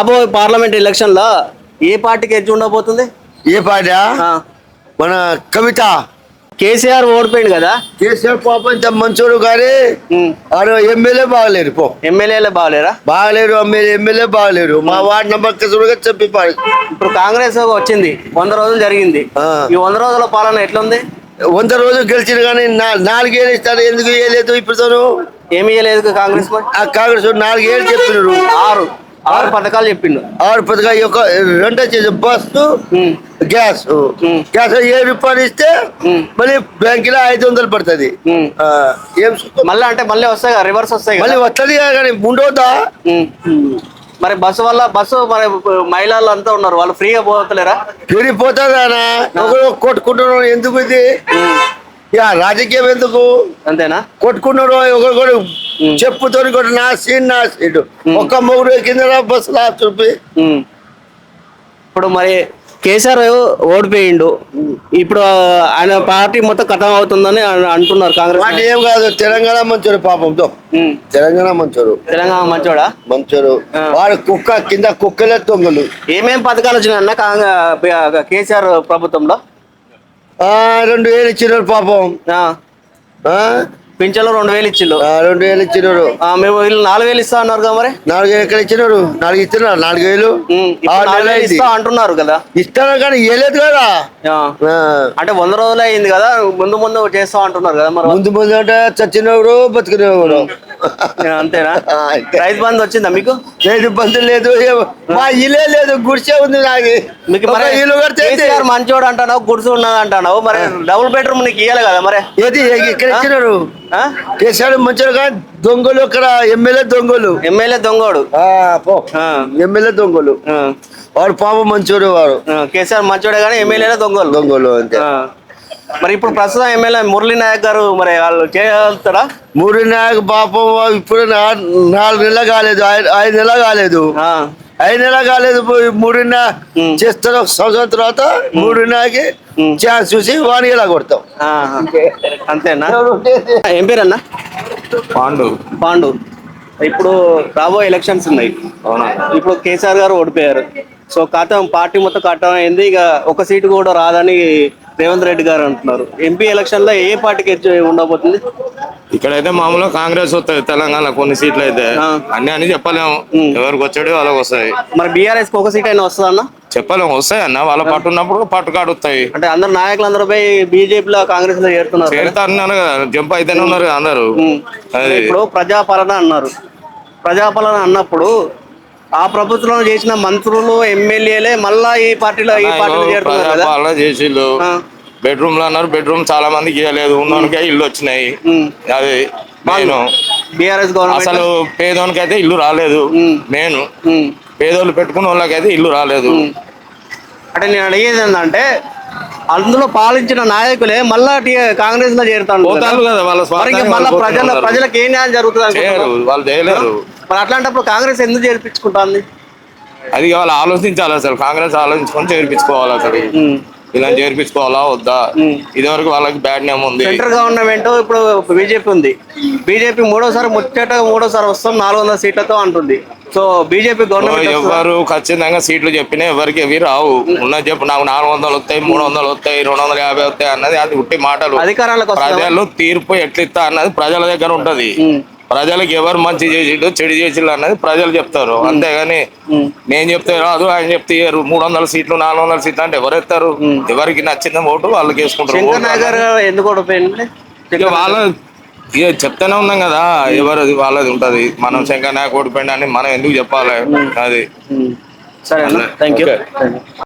రాబోయే పార్లమెంట్ ఎలక్షన్లో ఏ పార్టీకి ఎడ్జ్ ఉండబోతుంది? ఏ ఆ, మన కవిత. కేసీఆర్ ఓడిపోయింది కదా? కేసీఆర్ పాపం మంచోడు కానీ ఆడు ఎమ్మెల్యే బాగలేరు పో. ఎమ్మెల్యేలే బాగలేరా? బాగలేరు ఎమ్మెల్యే ఎమ్మెల్యే బాగలేరు మా వార్డు నెంబర్ చెప్పి పాడు ఇప్పుడు కాంగ్రెస్ వచ్చింది వంద రోజులు జరిగింది. ఈ వంద రోజుల పాలన ఎట్లుంది? వంద రోజులు గెలిచిన కానీ నాలుగేళ్ళు ఇస్తారు ఎందుకు వేయలేదు ఇప్పుడు ఏమి ఇవ్వలేదు కాంగ్రెస్ కాంగ్రెస్ నాలుగేళ్ళు చెప్పినారు ఆరు. ఆరు పథకాలు చెప్పిండు. ఆరు పథకాలు యొక్క రెండో చేసి బస్సు గ్యాస్. గ్యాస్ ఏ రూపాయలు ఇస్తే. మళ్ళీ బ్యాంకులో ఐదు వందలు పడుతుంది. ఏం? మళ్ళీ అంటే మళ్ళీ వస్తాయి కదా రివర్స్ వస్తాయి మళ్ళీ వస్తుంది కానీ ఉండవుతా. మరి బస్సు వల్ల బస్సు మరి మహిళలు అంతా ఉన్నారు వాళ్ళు ఫ్రీగా పోతలేరా? పెరిగిపోతుందానా ఒకరు కొట్టుకుంటున్నారు ఎందుకు ఇది? రాజకీయం ఎందుకు? అంతేనా? కొట్టుకున్నారు ఒకరు చెప్పుతో కూడా నా సీన్ నా సీటు ఒక్క మొగుడు కింద బస్సు లా చూపి. ఇప్పుడు మరి కేసీఆర్ ఓడిపోయిండు. ఇప్పుడు ఆయన పార్టీ మొత్తం కథం అవుతుందని అంటున్నారు కాంగ్రెస్ ఏం కాదు తెలంగాణ మంచోడు పాపంతో ఉమ్. తెలంగాణ మంచోడు. తెలంగాణ మంచోడా? మంచోడు. వాడు కుక్క కింద కుక్కలే దొంగలు ఏమేం పథకాలు వచ్చినాయన్న కాంగ్రెస్ కేసీఆర్ ప్రభుత్వంలో? రెండు వేలు ఇచ్చినారు పాపం? పింఛన్లు రెండు వేలు ఇచ్చిళ్ళు. ఆ, రెండు వేలు ఇచ్చినారు మేము వీళ్ళు నాలుగు వేలు ఇస్తా అన్నారు కదా మరి? నాలుగు వేలు ఎక్కడ ఇచ్చినారు నాలుగు ఇచ్చినారు నాలుగు వేలు? ఇస్తా అంటున్నారు కదా. ఇస్తాను కానీ ఇవ్వలేదు కదా. అంటే వంద రోజులు అయింది కదా ముందు ముందు చేస్తా అంటున్నారు కదా మరి? ముందు ముందు అంటే చచ్చినవాడు బతికినవాడు అంతేనా. రైతు బంధు వచ్చిందా మీకు? లేదు బంధు లేదు. మా ఇల్లే లేదు గుడిసే ఉంది నాకు. మీకు మరి ఇల్లు? కేసీఆర్ మంచోడు అంటున్నావు గుడిసు ఉన్నది అంటున్నావు మరి డబుల్ బెడ్రూమ్ నీకు ఇయ్యాలి కదా మరి? ఏది? ఇక్కడ ఇచ్చినారు? ఆ? కేసీఆర్ మంచిగా కానీ దొంగలు ఇక్కడ ఎమ్మెల్యే దొంగలు. ఎమ్మెల్యే దొంగోడు. ఎమ్మెల్యే దొంగలు. వాడు పాపం మంచోడు వాడు. కేసీఆర్ మంచోడే కానీ ఎమ్మెల్యేలే దొంగోలు. దొంగలు అంతే. మరి ఇప్పుడు ప్రస్తుతం ఎమ్మెల్యే మురళీ నాయక్ గారు మరి వాళ్ళు చేయగలుగుతారా మూడు నాయకు పాపం ఇప్పుడు నా- నాలుగు నెలలు కాలేదు. ఐదు నెలలు కాలేదు. ఆ. ఐదు నెలలు కాలేదు పోయి మూడున్న. చేస్తారు ఒక సంవత్సరం తర్వాత మూడున్నకి ఉమ్. ఛాన్స్ చూసి వాని ఇలా కొడతాం. ఆ. అంతేనా? ఏం పేరు అన్న పాండు. పాండు. ఇప్పుడు రాబోయే ఎలక్షన్స్ ఉన్నాయి. అవునా? ఇప్పుడు కేసీఆర్ గారు ఓడిపోయారు. సో కథం పార్టీ మొత్తం కట్టం అయింది. ఇక ఒక సీటు కూడా రాదని రేవంత్ రెడ్డి గారు అంటున్నారు. ఎంపీ ఎలక్షన్లో ఏ పార్టీకి ఉండబోతుంది? ఇక్కడైతే మామూలుగా కాంగ్రెస్ వస్తుంది తెలంగాణ కొన్ని సీట్లు అయితే. అన్ని అని చెప్పలేము. ఎవరికి వచ్చాడు వాళ్ళకి వస్తాయి. మరి బీఆర్ఎస్కి ఒక సీట్ అయినా వస్తుందన్న చెప్పలేము. వస్తాయి అన్న. వాళ్ళ పట్టు ఉన్నప్పుడు పట్టు కాడుతాయి అంటే అందరు నాయకులు అందరూ పోయి బీజేపీలో కాంగ్రెస్లో చేరుతున్నారు చేరుతా అన్నారు కదా. జంప్ అయితేనే ఉన్నారు అందరు. అది. ఇప్పుడు ప్రజాపాలన అన్నారు. ప్రజాపాలన అన్నప్పుడు ఆ ప్రభుత్వంలో చేసిన మంత్రులు ఎమ్మెల్యేలే మళ్ళా ఈ పార్టీలో ఈ పార్టీలో చేరుతున్నారు కదా ప్రజాపాలన చేసిళ్ళు ఆ. బెడ్రూమ్లో అన్నారు బెడ్రూమ్ చాలా మందికి ఇవ్వలేదు ఉన్నోనికే ఇల్లు వచ్చినాయి. అది నేను బీఆర్ఎస్ గవర్నమెంట్ అసలు పేదోనికైతే ఇల్లు రాలేదు నేను. పేదోళ్ళు పెట్టుకున్న వాళ్ళకైతే ఇల్లు రాలేదు అంటే నేను అడిగేది ఏంటంటే అందులో పాలించిన నాయకులే మళ్ళా కాంగ్రెస్లో చేరుతాను కదా వాళ్ళ ప్రజల. ప్రజలకు ఏ న్యాయం జరుగుతుంది? వాళ్ళు చేయలేరు మరి అట్లాంటప్పుడు కాంగ్రెస్ ఎందుకు చేర్పించుకుంటుంది? అది వాళ్ళు ఆలోచించాలి అసలు. కాంగ్రెస్ ఆలోచించుకొని చేర్పించుకోవాలి అసలు. ఇలా చేర్పించుకోవాలా వద్దా? ఇదివరకు వాళ్ళకి బ్యాడ్ నేమ్ ఉంది. సెంటర్ గవర్నమెంట్ ఇప్పుడు బీజేపీ ఉంది. బీజేపీ మూడోసారి ముచ్చట మూడోసారి వస్తాం నాలుగు వందల సీట్లతో అంటుంది. So BJP government? ఎవరు ఖచ్చితంగా సీట్లు చెప్పినా ఎవరికి ఎవి రావు. ఉన్నది చెప్పు నాకు నాలుగు వందలు వస్తాయి మూడు వందలు వస్తాయి రెండు వందల యాభై వస్తాయి అన్నది అది ఉట్టి మాటలు. అధికారాలకు? ప్రజలు తీర్పు ఎట్లిస్తా అన్నది ప్రజల దగ్గర ఉంటది. ప్రజలకు ఎవరు మంచి చేసిండు చెడు చేసిండు అన్నది ప్రజలు చెప్తారు. అంతేగాని నేను చెప్తే రాదు ఆయన చెప్తే మూడు వందల సీట్లు నాలుగు వందల సీట్లు అంటే ఎవరు ఎత్తారు ఎవరికి నచ్చిన ఓటు వాళ్ళకి వేసుకుంటారు. ఎందుకు వాళ్ళ ఇక చెప్తానే ఉన్నాం కదా ఎవరిది వాళ్ళది ఉంటది. మనం శంకర్ నాయక్ ఓడిపోయింది అని మనం ఎందుకు చెప్పాలి? అది. సరే థ్యాంక్ యూ